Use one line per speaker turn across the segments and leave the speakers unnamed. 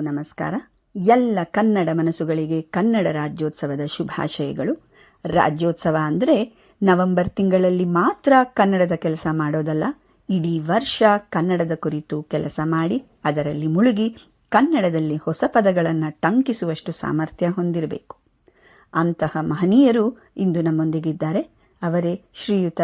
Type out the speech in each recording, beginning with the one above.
ನಮಸ್ಕಾರ. ಎಲ್ಲ ಕನ್ನಡ ಮನಸ್ಸುಗಳಿಗೆ ಕನ್ನಡ ರಾಜ್ಯೋತ್ಸವದ ಶುಭಾಶಯಗಳು. ರಾಜ್ಯೋತ್ಸವ ಅಂದರೆ ನವೆಂಬರ್ ತಿಂಗಳಲ್ಲಿ ಮಾತ್ರ ಕನ್ನಡದ ಕೆಲಸ ಮಾಡೋದಲ್ಲ, ಇಡೀ ವರ್ಷ ಕನ್ನಡದ ಕುರಿತು ಕೆಲಸ ಮಾಡಿ, ಅದರಲ್ಲಿ ಮುಳುಗಿ ಕನ್ನಡದಲ್ಲಿ ಹೊಸ ಪದಗಳನ್ನು ಟಂಕಿಸುವಷ್ಟು ಸಾಮರ್ಥ್ಯ ಹೊಂದಿರಬೇಕು. ಅಂತಹ ಮಹನೀಯರು ಇಂದು ನಮ್ಮೊಂದಿಗಿದ್ದಾರೆ. ಅವರೇ ಶ್ರೀಯುತ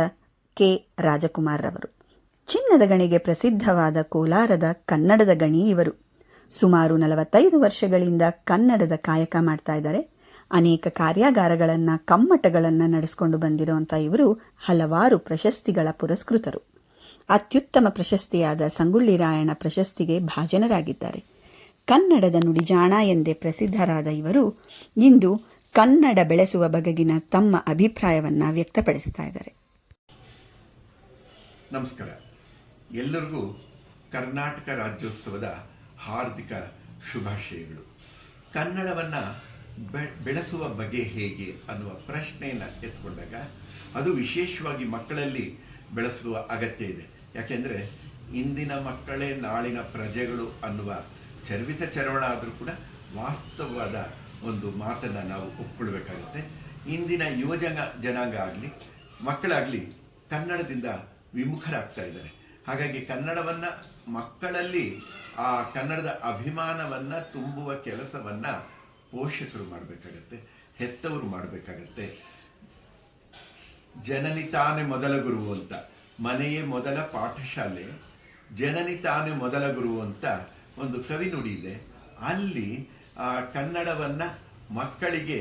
ಕೆ. ರಾಜಕುಮಾರ್ ರವರು. ಚಿನ್ನದ ಗಣಿಗೆ ಪ್ರಸಿದ್ಧವಾದ ಕೋಲಾರದ ಕನ್ನಡದ ಗಣಿ ಇವರು. ಸುಮಾರು ನಲವತ್ತೈದು ವರ್ಷಗಳಿಂದ ಕನ್ನಡದ ಕಾಯಕ ಮಾಡ್ತಾ ಇದ್ದಾರೆ. ಅನೇಕ ಕಾರ್ಯಾಗಾರಗಳನ್ನು, ಕಮ್ಮಟಗಳನ್ನು ನಡೆಸಿಕೊಂಡು ಬಂದಿರುವಂಥ ಇವರು ಹಲವಾರು ಪ್ರಶಸ್ತಿಗಳ ಪುರಸ್ಕೃತರು. ಅತ್ಯುತ್ತಮ ಪ್ರಶಸ್ತಿಯಾದ ಸಂಗೊಳ್ಳಿ ರಾಯಣ ಪ್ರಶಸ್ತಿಗೆ ಭಾಜನರಾಗಿದ್ದಾರೆ. ಕನ್ನಡದ ನುಡಿಜಾಣ ಎಂದೇ ಪ್ರಸಿದ್ಧರಾದ ಇವರು ಇಂದು ಕನ್ನಡ ಬೆಳೆಸುವ ಬಗೆಗಿನ ತಮ್ಮ ಅಭಿಪ್ರಾಯವನ್ನು ವ್ಯಕ್ತಪಡಿಸ್ತಾ ಇದ್ದಾರೆ.
ನಮಸ್ಕಾರ. ಎಲ್ಲರಿಗೂ ಕರ್ನಾಟಕ ರಾಜ್ಯೋತ್ಸವದ ಹಾರ್ದಿಕ ಶುಭಾಶಯಗಳು. ಕನ್ನಡವನ್ನು ಬೆಳೆಸುವ ಬಗೆ ಹೇಗೆ ಅನ್ನುವ ಪ್ರಶ್ನೆಯನ್ನು ಎತ್ಕೊಂಡಾಗ ಅದು ವಿಶೇಷವಾಗಿ ಮಕ್ಕಳಲ್ಲಿ ಬೆಳೆಸುವ ಅಗತ್ಯ ಇದೆ. ಯಾಕೆಂದರೆ ಇಂದಿನ ಮಕ್ಕಳೇ ನಾಳಿನ ಪ್ರಜೆಗಳು ಅನ್ನುವ ಚರ್ವಿತ ಚರವಣ ಆದರೂ ಕೂಡ ವಾಸ್ತವವಾದ ಒಂದು ಮಾತನ್ನು ನಾವು ಒಪ್ಕೊಳ್ಬೇಕಾಗುತ್ತೆ. ಇಂದಿನ ಯುವ ಜನ, ಜನಾಂಗ ಆಗಲಿ, ಮಕ್ಕಳಾಗಲಿ ಕನ್ನಡದಿಂದ ವಿಮುಖರಾಗ್ತಾ ಇದ್ದಾರೆ. ಹಾಗಾಗಿ ಕನ್ನಡವನ್ನು ಮಕ್ಕಳಲ್ಲಿ ಆ ಕನ್ನಡದ ಅಭಿಮಾನವನ್ನು ತುಂಬುವ ಕೆಲಸವನ್ನು ಪೋಷಕರು ಮಾಡಬೇಕಾಗತ್ತೆ, ಹೆತ್ತವರು ಮಾಡಬೇಕಾಗತ್ತೆ. ಜನನಿ ತಾನೇ ಮೊದಲ ಗುರು ಅಂತ, ಮನೆಯೇ ಮೊದಲ ಪಾಠಶಾಲೆ, ಜನನಿ ತಾನೇ ಮೊದಲ ಗುರು ಅಂತ ಒಂದು ಕವಿ ನುಡಿ ಇದೆ ಅಲ್ಲಿ ಆ ಕನ್ನಡವನ್ನು ಮಕ್ಕಳಿಗೆ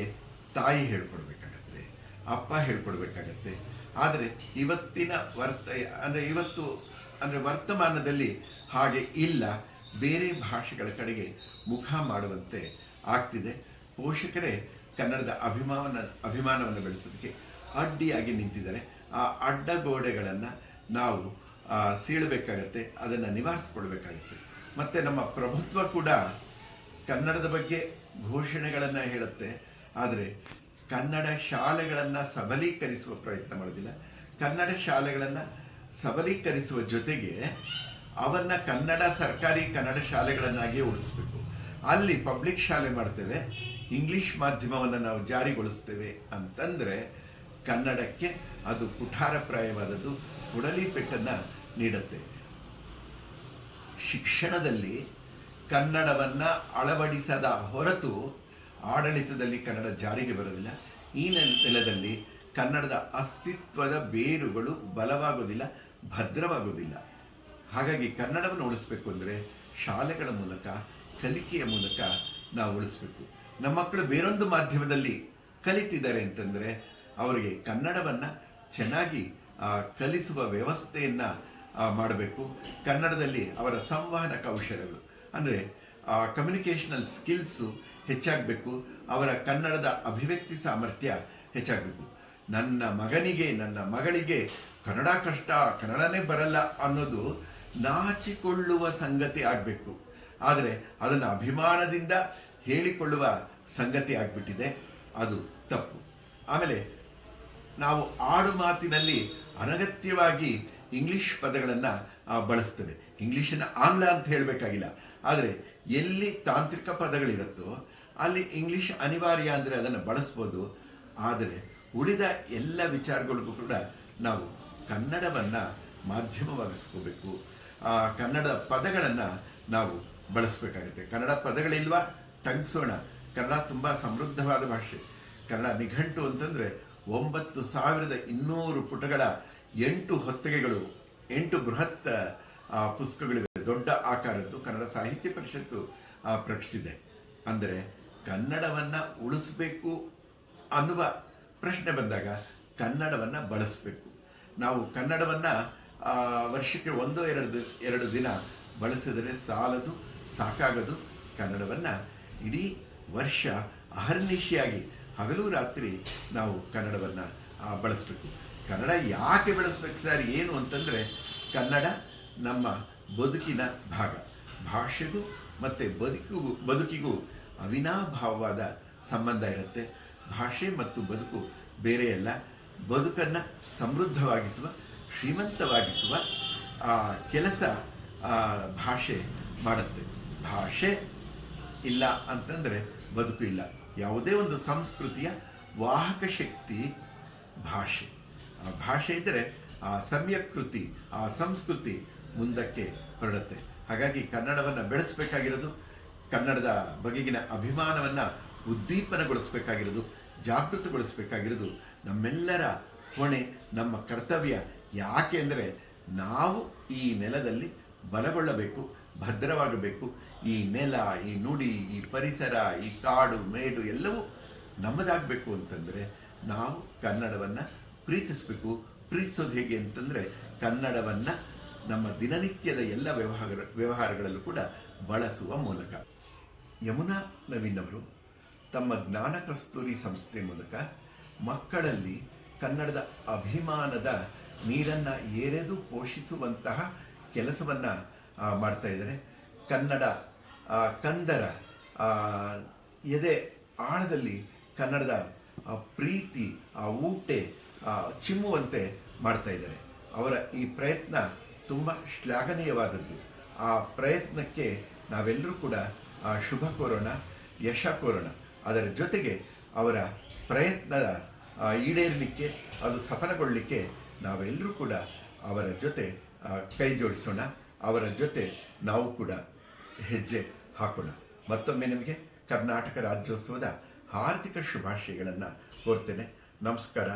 ತಾಯಿ ಹೇಳ್ಕೊಡ್ಬೇಕಾಗತ್ತೆ, ಅಪ್ಪ ಹೇಳ್ಕೊಡ್ಬೇಕಾಗತ್ತೆ. ಆದರೆ ಇವತ್ತಿನ ವರ್ತ ಅಂದರೆ ಇವತ್ತು, ಅಂದರೆ ವರ್ತಮಾನದಲ್ಲಿ ಹಾಗೆ ಇಲ್ಲ. ಬೇರೆ ಭಾಷೆಗಳ ಕಡೆಗೆ ಮುಖ ಮಾಡುವಂತೆ ಆಗ್ತಿದೆ. ಪೋಷಕರೇ, ಕನ್ನಡದ ಅಭಿಮಾನ ಅಭಿಮಾನವನ್ನು ಬೆಳೆಸೋದಕ್ಕೆ ಅಡ್ಡಿಯಾಗಿ ನಿಂತಿದ್ದಾರೆ. ಆ ಅಡ್ಡಗೋಡೆಗಳನ್ನು ನಾವು ಸೀಳಬೇಕಾಗತ್ತೆ, ಅದನ್ನು ನಿವಾರಿಸ್ಕೊಳ್ಬೇಕಾಗತ್ತೆ. ಮತ್ತು ನಮ್ಮ ಪ್ರಭುತ್ವ ಕೂಡ ಕನ್ನಡದ ಬಗ್ಗೆ ಘೋಷಣೆಗಳನ್ನು ಹೇಳುತ್ತೆ. ಆದರೆ ಕನ್ನಡ ಶಾಲೆಗಳನ್ನು ಸಬಲೀಕರಿಸುವ ಪ್ರಯತ್ನ ಮಾಡೋದಿಲ್ಲ. ಕನ್ನಡ ಶಾಲೆಗಳನ್ನು ಸಬಲೀಕರಿಸುವ ಜೊತೆಗೆ ಅವನ್ನ ಕನ್ನಡ ಸರ್ಕಾರಿ ಕನ್ನಡ ಶಾಲೆಗಳನ್ನಾಗಿ ಉಳಿಸ್ಬೇಕು. ಅಲ್ಲಿ ಪಬ್ಲಿಕ್ ಶಾಲೆ ಮಾಡ್ತೇವೆ, ಇಂಗ್ಲಿಷ್ ಮಾಧ್ಯಮವನ್ನು ನಾವು ಜಾರಿಗೊಳಿಸ್ತೇವೆ ಅಂತಂದರೆ ಕನ್ನಡಕ್ಕೆ ಅದು ಕುಠಾರಪ್ರಾಯವಾದದ್ದು ಕೊಡಲಿ ಪೆಟ್ಟನ್ನು ನೀಡುತ್ತೆ. ಶಿಕ್ಷಣದಲ್ಲಿ ಕನ್ನಡವನ್ನು ಅಳವಡಿಸದ ಹೊರತು ಆಡಳಿತದಲ್ಲಿ ಕನ್ನಡ ಜಾರಿಗೆ ಬರೋದಿಲ್ಲ. ಈ ನೆಲ- ನೆಲದಲ್ಲಿ ಕನ್ನಡದ ಅಸ್ತಿತ್ವದ ಬೇರುಗಳು ಬಲವಾಗೋದಿಲ್ಲ, ಭದ್ರವಾಗೋದಿಲ್ಲ. ಹಾಗಾಗಿ ಕನ್ನಡವನ್ನು ಉಳಿಸ್ಬೇಕು ಅಂದರೆ ಶಾಲೆಗಳ ಮೂಲಕ, ಕಲಿಕೆಯ ಮೂಲಕ ನಾವು ಉಳಿಸ್ಬೇಕು. ನಮ್ಮ ಮಕ್ಕಳು ಬೇರೊಂದು ಮಾಧ್ಯಮದಲ್ಲಿ ಕಲಿತಿದ್ದಾರೆ ಅಂತಂದರೆ ಅವರಿಗೆ ಕನ್ನಡವನ್ನು ಚೆನ್ನಾಗಿ ಕಲಿಸುವ ವ್ಯವಸ್ಥೆಯನ್ನು ಮಾಡಬೇಕು. ಕನ್ನಡದಲ್ಲಿ ಅವರ ಸಂವಹನ ಕೌಶಲ್ಯಗಳು ಅಂದರೆ ಕಮ್ಯುನಿಕೇಷನಲ್ ಸ್ಕಿಲ್ಸು ಹೆಚ್ಚಾಗಬೇಕು. ಅವರ ಕನ್ನಡದ ಅಭಿವ್ಯಕ್ತಿ ಸಾಮರ್ಥ್ಯ ಹೆಚ್ಚಾಗಬೇಕು. ನನ್ನ ಮಗನಿಗೆ, ನನ್ನ ಮಗಳಿಗೆ ಕನ್ನಡ ಕಷ್ಟ, ಕನ್ನಡನೇ ಬರಲ್ಲ ಅನ್ನೋದು ನಾಚಿಕೊಳ್ಳುವ ಸಂಗತಿ ಆಗಬೇಕು. ಆದರೆ ಅದನ್ನು ಅಭಿಮಾನದಿಂದ ಹೇಳಿಕೊಳ್ಳುವ ಸಂಗತಿ ಆಗಿಬಿಟ್ಟಿದೆ. ಅದು ತಪ್ಪು. ಆಮೇಲೆ ನಾವು ಆಡು ಮಾತಿನಲ್ಲಿ ಅನಗತ್ಯವಾಗಿ ಇಂಗ್ಲಿಷ್ ಪದಗಳನ್ನು ಬಳಸ್ತೇವೆ ಇಂಗ್ಲೀಷನ್ನು ಆಂಗ್ಲ ಅಂತ ಹೇಳಬೇಕಾಗಿಲ್ಲ. ಆದರೆ ಎಲ್ಲಿ ತಾಂತ್ರಿಕ ಪದಗಳಿರುತ್ತೋ ಅಲ್ಲಿ ಇಂಗ್ಲಿಷ್ ಅನಿವಾರ್ಯ ಅಂದರೆ ಅದನ್ನು ಬಳಸ್ಬೋದು. ಆದರೆ ಉಳಿದ ಎಲ್ಲ ವಿಚಾರಗಳಿಗೂ ಕೂಡ ನಾವು ಕನ್ನಡವನ್ನು ಮಾಧ್ಯಮವಾಗಿಸ್ಕೋಬೇಕು. ಕನ್ನಡ ಪದಗಳನ್ನು ನಾವು ಬಳಸಬೇಕಾಗುತ್ತೆ. ಕನ್ನಡ ಪದಗಳಿಲ್ವಾ? ಟಂಕ್ಸೋಣ ಕನ್ನಡ ತುಂಬ ಸಮೃದ್ಧವಾದ ಭಾಷೆ. ಕನ್ನಡ ನಿಘಂಟು ಅಂತಂದರೆ ಒಂಬತ್ತು ಸಾವಿರದ ಇನ್ನೂರು ಪುಟಗಳ ಎಂಟು ಹೊತ್ತಿಗೆಗಳು ಎಂಟು ಬೃಹತ್ ಆ, ಪುಸ್ತಕಗಳಿವೆ. ದೊಡ್ಡ ಆಕಾರದ್ದು ಕನ್ನಡ ಸಾಹಿತ್ಯ ಪರಿಷತ್ತು ಪ್ರಕಟಿಸಿದೆ ಅಂದರೆ ಕನ್ನಡವನ್ನು ಉಳಿಸಬೇಕು ಅನ್ನುವ ಪ್ರಶ್ನೆ ಬಂದಾಗ ಕನ್ನಡವನ್ನು ಬಳಸಬೇಕು. ನಾವು ಕನ್ನಡವನ್ನು ವರ್ಷಕ್ಕೆ ಒಂದು, ಎರಡು ಎರಡು ದಿನ ಬಳಸಿದರೆ ಸಾಲದು, ಸಾಕಾಗದು ಕನ್ನಡವನ್ನು. ಇಡೀ ವರ್ಷ ಅಹರ್ನಿಶಿಯಾಗಿ ಹಗಲು ರಾತ್ರಿ ನಾವು ಕನ್ನಡವನ್ನು ಬಳಸಬೇಕು. ಕನ್ನಡ ಯಾಕೆ ಬಳಸ್ಬೇಕು ಸರ್, ಏನು ಅಂತಂದರೆ ಕನ್ನಡ ನಮ್ಮ ಬದುಕಿನ ಭಾಗ. ಭಾಷೆಗೂ ಮತ್ತು ಬದುಕಿಗೂ ಬದುಕಿಗೂ ಅವಿನಾಭಾವವಾದ ಸಂಬಂಧ ಇರುತ್ತೆ. ಭಾಷೆ ಮತ್ತು ಬದುಕು ಬೇರೆಯಲ್ಲ. ಬದುಕನ್ನು ಸಮೃದ್ಧವಾಗಿಸುವ ಶ್ರೀಮಂತವಾಗಿಸುವ ಕೆಲಸ ಭಾಷೆ ಮಾಡುತ್ತೆ. ಭಾಷೆ ಇಲ್ಲ ಅಂತಂದರೆ ಬದುಕು ಇಲ್ಲ. ಯಾವುದೇ ಒಂದು ಸಂಸ್ಕೃತಿಯ ವಾಹಕ ಶಕ್ತಿ ಭಾಷೆ. ಆ ಭಾಷೆ ಇದ್ದರೆ ಆ ಸಮ್ಯಕೃತಿ ಆ ಸಂಸ್ಕೃತಿ ಮುಂದಕ್ಕೆ ಹೊರಡುತ್ತೆ. ಹಾಗಾಗಿ ಕನ್ನಡವನ್ನು ಬೆಳೆಸಬೇಕಾಗಿರೋದು, ಕನ್ನಡದ ಬಗೆಗಿನ ಅಭಿಮಾನವನ್ನು ಉದ್ದೀಪನಗೊಳಿಸಬೇಕಾಗಿರೋದು, ಜಾಗೃತಗೊಳಿಸಬೇಕಾಗಿರೋದು ನಮ್ಮೆಲ್ಲರ ಹೊಣೆ, ನಮ್ಮ ಕರ್ತವ್ಯ ಯಾಕೆ ಅಂದರೆ ನಾವು ಈ ನೆಲದಲ್ಲಿ ಬಲಗೊಳ್ಳಬೇಕು ಭದ್ರವಾಗಬೇಕು ಈ ನೆಲ, ಈ ನುಡಿ, ಈ ಪರಿಸರ, ಈ ಕಾಡು, ಮೇಡು ಎಲ್ಲವೂ ನಮ್ಮದಾಗಬೇಕು ಅಂತಂದರೆ ನಾವು ಕನ್ನಡವನ್ನು ಪ್ರೀತಿಸಬೇಕು. ಪ್ರೀತಿಸೋದು ಹೇಗೆ ಅಂತಂದರೆ ಕನ್ನಡವನ್ನು ನಮ್ಮ ದಿನನಿತ್ಯದ ಎಲ್ಲ ವ್ಯವಹಾರ, ವ್ಯವಹಾರಗಳಲ್ಲೂ ಕೂಡ ಬಳಸುವ ಮೂಲಕ. ಯಮುನಾ ನವೀನ್ ಅವರು ತಮ್ಮ ಜ್ಞಾನ ಕಸ್ತೂರಿ ಸಂಸ್ಥೆ ಮೂಲಕ ಮಕ್ಕಳಲ್ಲಿ ಕನ್ನಡದ ಅಭಿಮಾನದ ನೀರನ್ನು ಏರೆದು ಪೋಷಿಸುವಂತಹ ಕೆಲಸವನ್ನು ಮಾಡ್ತಾ ಇದ್ದಾರೆ. ಕನ್ನಡ ಕಂದರ ಎದೆ ಆಳದಲ್ಲಿ ಕನ್ನಡದ ಪ್ರೀತಿ, ಆ, ಊಟೆ ಚಿಮ್ಮುವಂತೆ ಮಾಡ್ತಾ ಇದ್ದಾರೆ. ಅವರ ಈ ಪ್ರಯತ್ನ ತುಂಬ ಶ್ಲಾಘನೀಯವಾದದ್ದು. ಆ ಪ್ರಯತ್ನಕ್ಕೆ ನಾವೆಲ್ಲರೂ ಕೂಡ ಶುಭ ಕೋರೋಣ, ಯಶ ಕೋರೋಣ. ಅದರ ಜೊತೆಗೆ ಅವರ ಪ್ರಯತ್ನದ ಈಡೇರಲಿಕ್ಕೆ, ಅದು ಸಫಲಗೊಳ್ಳಲಿಕ್ಕೆ ನಾವೆಲ್ಲರೂ ಕೂಡ ಅವರ ಜೊತೆ ಕೈ ಜೋಡಿಸೋಣ. ಅವರ ಜೊತೆ ನಾವು ಕೂಡ ಹೆಜ್ಜೆ ಹಾಕೋಣ. ಮತ್ತೊಮ್ಮೆ ನಿಮಗೆ ಕರ್ನಾಟಕ ರಾಜ್ಯೋತ್ಸವದ ಹಾರ್ದಿಕ ಶುಭಾಶಯಗಳನ್ನು ಕೋರ್ತೇನೆ. ನಮಸ್ಕಾರ.